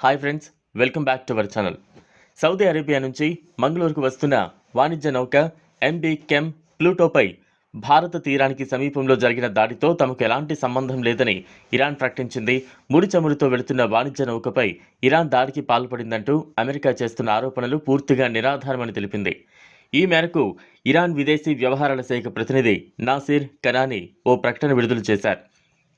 Hi friends welcome back to our channel Saudi Arabia నుంచి మంగళూరుకు వస్తున్న వాణిజ్య నౌక ఎంబీ కెమ్ ప్లూటోపై భారత తీరానికి సమీపంలో జరిగిన దాడితో తమకు ఎలాంటి సంబంధం లేదని ఇరాన్ ప్రకటించింది. ముడి చమురుతో వెళుతున్న వాణిజ్య నౌకపై ఇరాన్ దాడికి పాల్పడిందంటూ అమెరికా చేస్తున్న ఆరోపణలు పూర్తిగా నిరాధారమని తెలిపింది. ఈ మేరకు ఇరాన్ విదేశీ వ్యవహారాల శాఖ ప్రతినిధి నాసిర్ కనానీ ఓ ప్రకటన విడుదల చేశారు.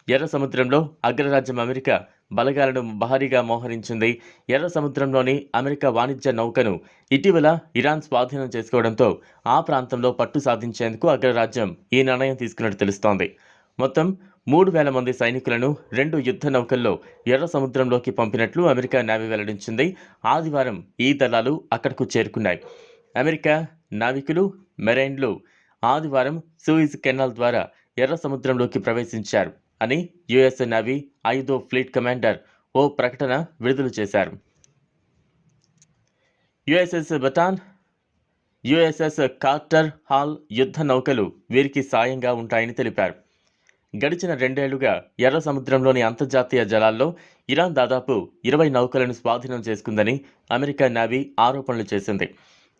ఎర్ర సముద్రంలో అగ్రరాజ్యం అమెరికా బలగాలను భారీగా మోహరించింది. ఎర్ర సముద్రంలోని అమెరికా వాణిజ్య నౌకను ఇటీవల ఇరాన్ స్వాధీనం చేసుకోవడంతో ఆ ప్రాంతంలో పట్టు సాధించేందుకు అగ్రరాజ్యం ఈ నిర్ణయం తీసుకున్నట్టు తెలుస్తోంది. మొత్తం మూడు వేల మంది సైనికులను రెండు యుద్ధ నౌకల్లో ఎర్ర సముద్రంలోకి పంపినట్లు అమెరికా నావీ వెల్లడించింది. ఆదివారం ఈ దళాలు అక్కడకు చేరుకున్నాయి. అమెరికా నావికులు మెరైన్లు ఆదివారం సూయిజ్ కెనాల్ ద్వారా ఎర్ర సముద్రంలోకి ప్రవేశించారు. అని యుఎస్ నేవీ ఐదో ఫ్లీట్ కమాండర్ ఓ ప్రకటన విడుదల చేశారు. USS Bataan USS Carter Hall యుద్ధ నౌకలు వీరికి సాయంగా ఉంటాయని తెలిపారు. గడిచిన రెండేళ్ళుగా ఎర్ర సముద్రంలోని అంతర్జాతీయ జలాల్లో ఇరాన్ దాదాపు ఇరవై నౌకలను స్వాధీనం చేసుకుందని అమెరికా నావీ ఆరోపణలు చేసింది.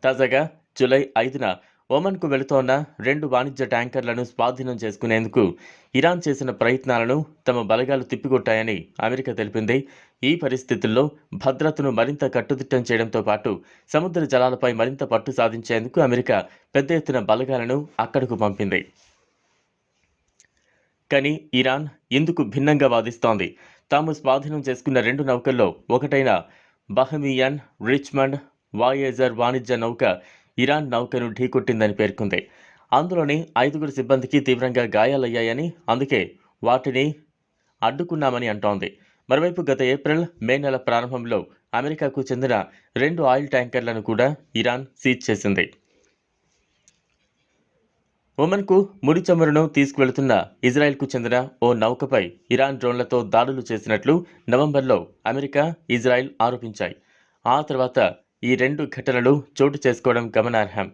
తాజాగా జూలై ఐదున ఒమన్కు వెళుతోన్న రెండు వాణిజ్య ట్యాంకర్లను స్వాధీనం చేసుకునేందుకు ఇరాన్ చేసిన ప్రయత్నాలను తమ బలగాలు తిప్పికొట్టాయని అమెరికా తెలిపింది. ఈ పరిస్థితుల్లో భద్రతను మరింత కట్టుదిట్టం చేయడంతో పాటు సముద్ర జలాలపై మరింత పట్టు సాధించేందుకు అమెరికా పెద్ద ఎత్తున బలగాలను అక్కడకు పంపింది. కానీ ఇరాన్ ఇందుకు భిన్నంగా వాదిస్తోంది. తాము స్వాధీనం చేసుకున్న రెండు నౌకల్లో ఒకటైన బహమియన్ రిచ్మండ్ వాయేజర్ వాణిజ్య నౌక ఇరాన్ నౌకను ఢీకొట్టిందని పేర్కొంది. అందులోని ఐదుగురు సిబ్బందికి తీవ్రంగా గాయాలయ్యాయని అందుకే వాటిని అడ్డుకున్నామని అంటోంది. మరోవైపు గత ఏప్రిల్ మే నెల ప్రారంభంలో అమెరికాకు చెందిన రెండు ఆయిల్ ట్యాంకర్లను కూడా ఇరాన్ సీజ్ చేసింది. ఒమన్కు ముడి చమురును తీసుకువెళుతున్న ఇజ్రాయెల్కు చెందిన ఓ నౌకపై ఇరాన్ డ్రోన్లతో దాడులు చేసినట్లు నవంబర్లో అమెరికా ఇజ్రాయెల్ ఆరోపించాయి. ఆ తర్వాత ఈ రెండు ఘటనలు చోటు చేసుకోవడం గమనార్హం.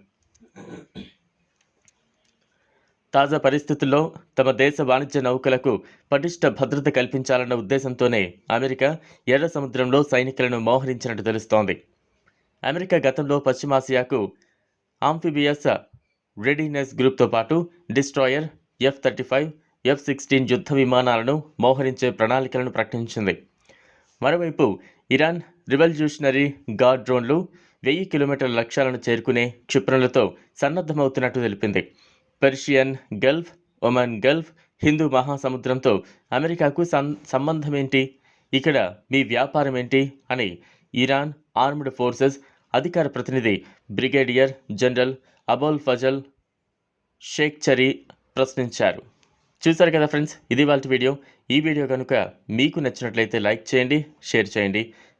తాజా పరిస్థితుల్లో తమ దేశ వాణిజ్య నౌకలకు పటిష్ట భద్రత కల్పించాలన్న ఉద్దేశంతోనే అమెరికా ఎర్ర సముద్రంలో సైనికులను మోహరించినట్టు తెలుస్తోంది. అమెరికా గతంలో పశ్చిమాసియాకు ఆంఫిబియస్ రెడీనెస్ గ్రూప్తో పాటు destroyer F thirty five F sixteen యుద్ధ విమానాలను మోహరించే ప్రణాళికలను ప్రకటించింది. మరోవైపు ఇరాన్ రివల్యూషనరీ గార్డ్ డ్రోన్లు వెయ్యి కిలోమీటర్ల లక్ష్యాలను చేరుకునే క్షిపణులతో సన్నద్ధమవుతున్నట్టు తెలిపింది. పెర్షియన్ గల్ఫ్ ఒమన్ గల్ఫ్ హిందూ మహాసముద్రంతో అమెరికాకు సం సంబంధం ఏంటి ఇక్కడ మీ వ్యాపారం ఏంటి అని ఇరాన్ ఆర్మ్డ్ ఫోర్సెస్ అధికార ప్రతినిధి brigadier general Abolfazl Shekarchi ప్రశ్నించారు. చూశారు కదా ఫ్రెండ్స్ ఇది వాళ్ళ వీడియో. ఈ వీడియో కనుక మీకు నచ్చినట్లయితే లైక్ చేయండి షేర్ చేయండి.